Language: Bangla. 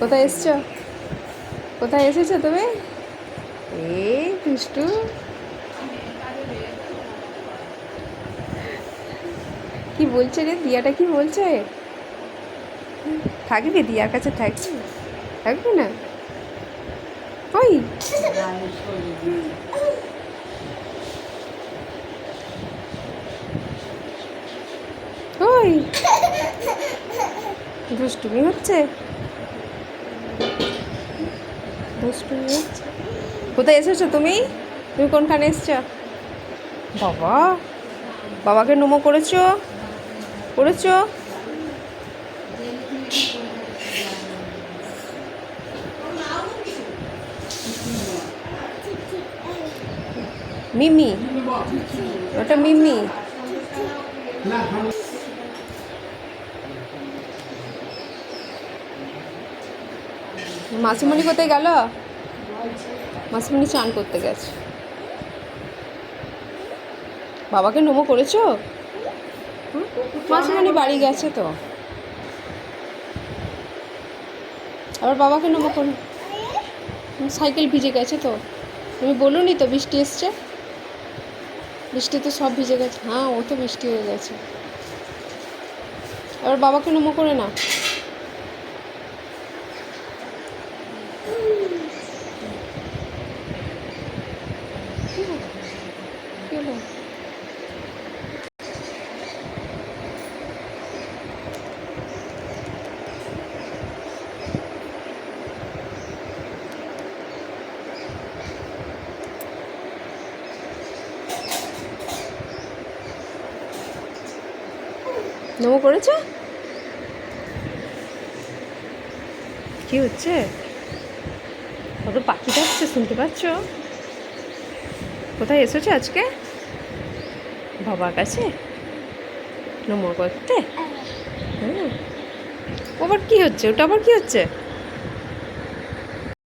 কোথায় এসছো? কোথায় এসেছ তুমি? এই দুষ্টু কি বলছে রে? দিয়াটা কি বলছে? থাকবি? দিয়ার কাছে থাকবি? থাকবি না? ওই। ওই। দুষ্টুমি হচ্ছে? কোথায় এসেছ তুমি? তুমি কোনখানে এসছো? বাবা বাবাকে নমো করেছ? করেছ? মিমি ওটা মিমি। মাসিমণি কোথায় গেল? মাসিমণি চান করতে গেছে। বাবাকে নমো করেছ? মাসিমণি বাড়ি গেছে তো। আবার বাবাকে নমো করে সাইকেল ভিজে গেছে তো। তুমি বলুনি তো বৃষ্টি এসছে? বৃষ্টি তো সব ভিজে গেছে। হ্যাঁ ও তো বৃষ্টি হয়ে গেছে। আবার বাবাকে নমো করে না। কি হলো? নমো করেছে কি হচ্ছে কত পাখি ডাকছে শুনতে পাচ্ছ কোথায় এসেছ আজকে বাবার কাছে? নোমর করতে? হ্যাঁ। আবার কি হচ্ছে? ওটা আবার কি হচ্ছে?